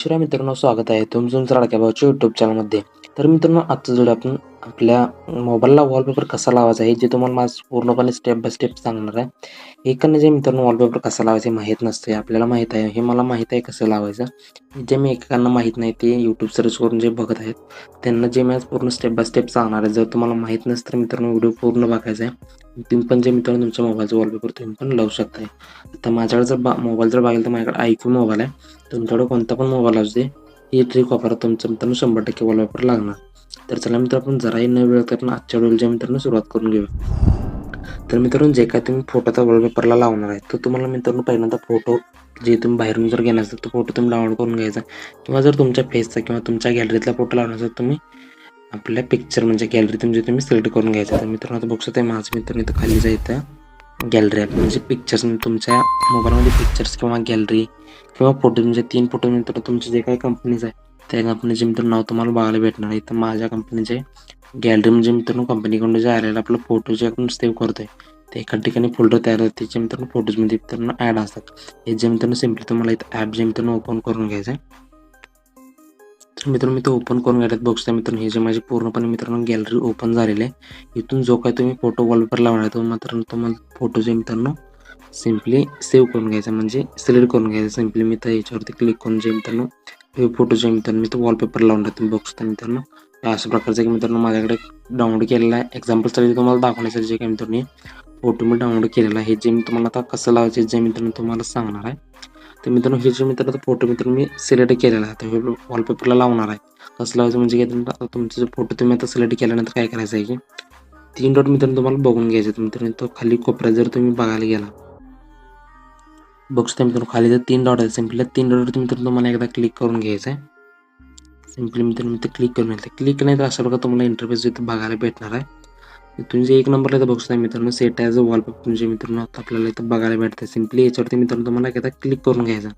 शिरा मित्रांनो स्वागत आहे तुमचं तुमचं भाऊच्या युट्यूब चॅनलमध्ये तर मित्रांनो आजचं जोड आपण आपल्या मोबाईलला वॉलपेपर कसा लावायचा आहे जे तुम्हाला माझं पूर्णपणे स्टेप बाय स्टेप सांगणार आहे. एकाने जे मित्रांनो वॉलपेपर कसा लावायचा माहीत नसतं आपल्याला माहीत आहे. हे मला माहीत आहे कसं लावायचं. जे मी एकेकांना माहीत नाही ते यूट्यूब सर्च करून जे बघत आहेत त्यांना जे मी आज पूर्ण स्टेप बाय स्टेप सांगणार आहे जर तुम्हाला माहीत नसतं तर मित्रांनो व्हिडिओ पूर्ण बघायचा आहे. तुम्ही पण जे मित्रांनो तुमच्या मोबाईलचं वॉलपेपर तुम्ही पण लावू शकताय. आता माझ्याकडे जर बा मोबाईल जर बघायला तर माझ्याकडे आयक्यू मोबाईल आहे. तुमच्याकडे कोणता पण मोबाईल असू दे ही ट्रिक वापरा तुमचं मित्रांनो शंभर टक्के वॉलपेपर लागणार. तर चला मित्र आपण जराही न वेळ करताना आजच्या व्हिडिओच्या मित्रांनो सुरुवात करून घेऊया. तर मित्रांनो जे काय तुम्ही फोटोचा वॉलपेपरला लावणार आहे तर तुम्हाला मित्रांनो पहिल्यांदा फोटो जे तुम्ही बाहेरून जर घेणार असेल तो फोटो तुम्ही डाउनलोड करून घ्यायचा. किंवा जर तुमच्या फेसचा किंवा तुमच्या गॅलरीतला फोटो लावणार असेल तुम्ही आपल्या पिक्चर म्हणजे गॅलरी तुमची तुम्ही सिलेक्ट करून घ्यायचा. तर मित्रांनो आता बघू शकता माझं मित्रांनो इथं खाली जायचं गॅलरी ॲप म्हणजे पिक्चर्स म्हणजे तुमच्या मोबाईलमध्ये पिक्चर्स किंवा गॅलरी किंवा फोटो म्हणजे तीन फोटो मित्र तुमचे जे काही कंपनीज आहे त्या कंपनीचे मित्रांनो नाव तुम्हाला बघायला भेटणार आहे. तर माझ्या कंपनीचे गॅलरी म्हणजे मित्रांनो कंपनीकडून जे आलेलं आपलं फोटो जे आपण सेव्ह करतोय ते एका ठिकाणी फोल्डर तयार होते. त्याचे मित्रांनो फोटोजमध्ये मित्रांनो ॲड असतात. हे जे मित्रांनो सिम्पली तुम्हाला इथं ॲप जे मित्रांनो ओपन करून घ्यायचं आहे. मित्रांनो मी तो ओपन करून घ्यायला बघतो मित्रांनो हे जे माझे पूर्णपणे मित्रांनो गॅलरी ओपन झालेले आहे. इथून जो काय तुम्ही फोटो वॉलपेपर लावणार आहे तो मित्रांनो तुम्हाला फोटो जे मित्रांनो सिम्पली सेव्ह करून घ्यायचा म्हणजे सिलेक्ट करून घ्यायचा सिम्पली मी तर याच्यावरती क्लिक करून जे मित्रांनो हे फोटो जे मित्रांनो मी तो वॉलपेपर लावून तुम्ही बघू शकता मित्रांनो अशा प्रकारचं की मित्रांनो माझ्याकडे डाउनलोड केलेला आहे. एक्झाम्पलसाठी तुम्हाला दाखवण्यासाठी जे काही मित्रांनो फोटो मी डाउनलोड केलेला आहे. हे जे मी तुम्हाला आता कसं लावायचे जे मित्रांनो तुम्हाला सांगणार आहे. तर मित्रांनो हे जे मित्रांनो फोटो मित्रांनो मी सिलेक्ट केलेला आहे. तर हे वॉलपेपरला लावणार आहे. कसं लावायचं म्हणजे काय आता तुमचे जे फोटो तुम्ही आता सिलेक्ट केल्यानंतर काय करायचं आहे की तीन डॉट मित्रांनो तुम्हाला बघून घ्यायचे मित्रांनो. तो खाली कोपऱ्यात जर तुम्ही बघायला गेला. बघू शकता मित्रांनो खाली जर तीन डॉट आहे सिम्पली तीन डॉट मित्रांनो तुम्हाला एकदा क्लिक करून घ्यायचं आहे. सिम्पली मित्रांनो ते क्लिक करून घ्यायचं क्लिक नाही तर अशा प्रकारे तुम्हाला इंटरफेस इथं बघायला भेटणार आहे. तुमचे एक नंबरला इथं बघू मित्रांनो. सेट ॲज अ वॉलपेपर तुमचे मित्रांनो आता आपल्याला इथं बघायला भेटतं सिम्पली याच्यावरती मित्रांनो तुम्हाला एकदा क्लिक करून घ्यायचं.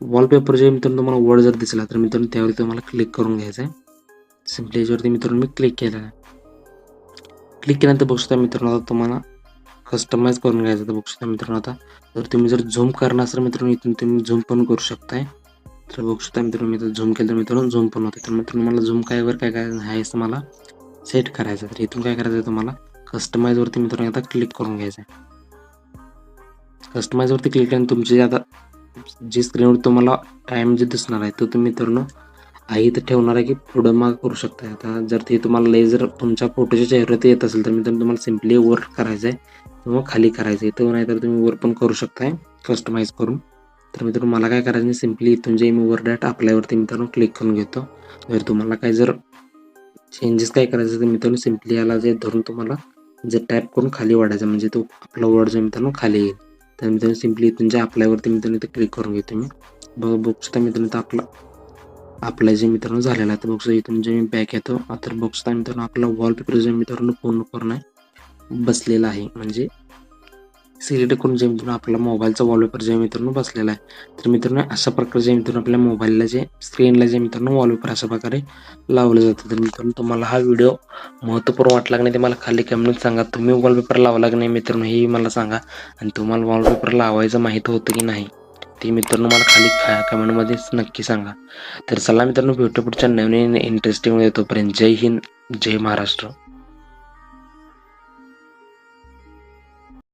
वॉलपेपर जे मित्रांनो तुम्हाला वर्ड जर दिसला तर मित्रांनो त्यावरती तुम्हाला क्लिक करून घ्यायचं आहे सिम्पली याच्यावरती मित्रांनो मी क्लिक केलं आहे. क्लिक केल्यानंतर बघू शकता मित्रांनो आता तुम्हाला कस्टमाइज करून घ्यायचं तर बघू शकता मित्रांनो आता. जर तुम्ही जर झूम करणार असेल मित्रांनो इथून तुम्ही झूम पण करू शकताय. तर बघू शकता मित्रांनो मी झूम केलं तर मित्रांनो झूम पण होते तर मित्रांनो मला झूम काय वर काय काय आहे असं मला सेट करायचं तर इथून काय करायचं आहे तुम्हाला? कस्टमाइजवरती मित्रांनो आता क्लिक करून घ्यायचं आहे. कस्टमाइजवरती क्लिक केल्यानंतर तुमची आता जी स्क्रीनवर तुम्हाला टाईम जे दिसणार आहे तो तुम्ही मित्रांनो आई इथं ठेवणार आहे की पुढं माग करू शकता आता जर ते तुम्हाला लेझर जर तुमच्या फोटोच्या चेहऱ्यात येत असेल तर मित्रांनो तुम्हाला सिम्पली वर करायचं आहे किंवा खाली करायचं आहे तर नाही तर तुम्ही वर पण करू शकताय कस्टमाइज करून. तर मित्रांनो मला काय करायचं सिम्पली इथून जे मी वर डॅट अप्लायवरती मित्रांनो क्लिक करून घेतो. जर तुम्हाला काय जर चेंजेस काय करायचं तर मित्रांनो सिम्पली याला जे धरून तुम्हाला जे टॅप करून खाली वाढायचं म्हणजे तो आपला वर्ड जो मित्रांनो खाली येईल. तर मित्रांनो सिम्पली इथून जे अप्लायवरती मित्रांनो इथे क्लिक करून घेतो मी. बघ बघू शकता मित्रांनो तर आपला आपला जे मित्रांनो झालेला आहे तर बघू इथून जे मी बॅक येतो तर बघू शकता मित्रांनो आपला वॉलपेपर जो मित्रांनो पूर्ण करून बसलेला आहे. म्हणजे सिलेक्ट करून जे मित्रांनो आपल्याला मोबाईलचा वॉलपेपर जे मित्रांनो बसलेला आहे तर मित्रांनो अशा प्रकारे जे मित्रांनो आपल्या मोबाईलला जे स्क्रीनला जे मित्रांनो वॉलपेपर अशा प्रकारे लावलं जातं. तर मित्रांनो तुम्हाला हा व्हिडिओ महत्त्वपूर्ण वाटला की नाही ते मला खाली कमेंट सांगा. तुम्ही वॉलपेपर लावला की नाही मित्रांनो हेही मला सांगा. आणि तुम्हाला वॉलपेपर लावायचं माहीत होतं की नाही ते मित्रांनो मला खाली खा कमेंटमध्ये नक्की सांगा. तर चला मित्रांनो भेटू पुढच्या नवीन इंटरेस्टिंग तोपर्यंत जय हिंद जय महाराष्ट्र.